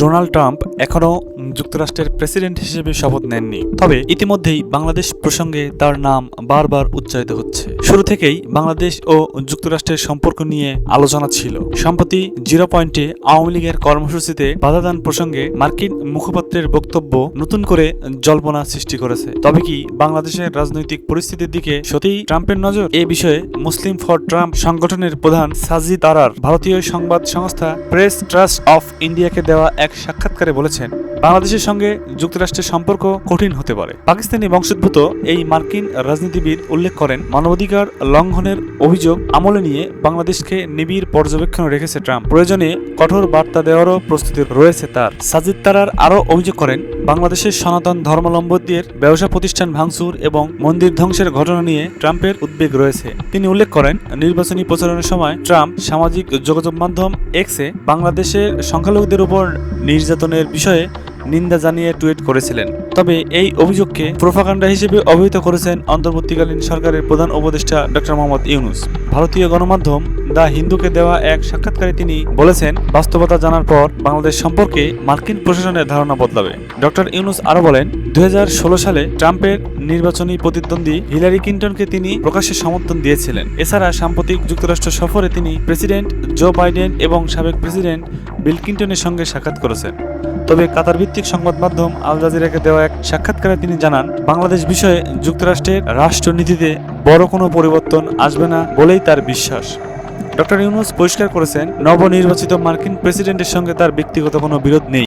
Donald Trump এখনও যুক্তরাষ্ট্রের president হিসেবে শপথ নেননি। তবে ইতিমধ্যেই বাংলাদেশ প্রসঙ্গে তার নাম বারবার উচ্চারিত হচ্ছে। শুরু থেকেই বাংলাদেশ ও যুক্তরাষ্ট্রের সম্পর্ক নিয়ে আলোচনা ছিল। সম্প্রতি জিরো পয়েন্টে আওয়ামী লীগের কর্মসূচিতে বাধাদান প্রসঙ্গে মার্কিন মুখপাত্রের বক্তব্য নতুন করে জল্পনা সৃষ্টি করেছে। তবে কি বাংলাদেশের রাজনৈতিক পরিস্থিতির দিকে সত্যিই ট্রাম্পের নজর? এ বিষয়ে মুসলিম ফর ট্রাম্প সংগঠনের প্রধান সাজিদ আরার, ভারতীয় সংবাদ সংস্থা প্রেস ট্রাস্ট অফ ইন্ডিয়াকে দেওয়া এক সাক্ষাৎকারে বলেছেন বাংলাদেশের সঙ্গে যুক্তরাষ্ট্রের সম্পর্ক কঠিন হতে পারে। পাকিস্তানি বংশোদ্ভূত এই মার্কিন রাজনীতিবিদ উল্লেখ করেন, মানবাধিকার লঙ্ঘনের অভিযোগ আমলে নিয়ে বাংলাদেশকে নিবিড় পর্যবেক্ষণ রেখেছে ট্রাম্প। প্রয়োজনে কঠোর বার্তা দেওয়ারও প্রস্তুতি রয়েছে তার। সাজিদ তারার আরও অভিযোগ করেন, বাংলাদেশের সনাতন ধর্মাবলম্বীদের ব্যবসা প্রতিষ্ঠান ভাঙচুর এবং মন্দির ধ্বংসের ঘটনা নিয়ে ট্রাম্পের উদ্বেগ রয়েছে। তিনি উল্লেখ করেন, নির্বাচনী প্রচারণের সময় ট্রাম্প সামাজিক যোগাযোগ মাধ্যম এক্সে বাংলাদেশের সংখ্যালঘুদের উপর নির্যাতনের বিষয়ে নিন্দা জানিয়ে টুইট করেছিলেন। তবে এই অভিযোগকে প্রোপাগান্ডা হিসেবে অভিহিত করেছেন অন্তর্বর্তীকালীন সরকারের প্রধান উপদেষ্টা ডক্টর মোহাম্মদ ইউনুস। ভারতীয় গণমাধ্যম দ্য হিন্দুকে দেওয়া এক সাক্ষাৎকারে তিনি বলেছেন, বাস্তবতা জানার পর বাংলাদেশ সম্পর্কে মার্কিন প্রশাসনের ধারণা বদলাবে। ডক্টর ইউনুস আরও বলেন, দুই হাজার ষোলো সালে ট্রাম্পের নির্বাচনী প্রতিদ্বন্দ্বী হিলারি ক্লিন্টনকে তিনি প্রকাশ্যে সমর্থন দিয়েছিলেন। এছাড়া সাম্প্রতিক যুক্তরাষ্ট্র সফরে তিনি প্রেসিডেন্ট জো বাইডেন এবং সাবেক প্রেসিডেন্ট বিল ক্লিন্টনের সঙ্গে সাক্ষাৎ করেছেন। তবে কাতার ভিত্তিক সংবাদ মাধ্যম আল জাজিরাকে দেওয়া এক সাক্ষাৎকারে তিনি জানান, বাংলাদেশ বিষয়ে যুক্তরাষ্ট্রের রাষ্ট্রনীতিতে বড় কোনো পরিবর্তন আসবে না বলেই তার বিশ্বাস। ডক্টর ইউনুস পরিষ্কার করেছেন, নবনির্বাচিত মার্কিন প্রেসিডেন্টের সঙ্গে তার ব্যক্তিগত কোনো বিরোধ নেই।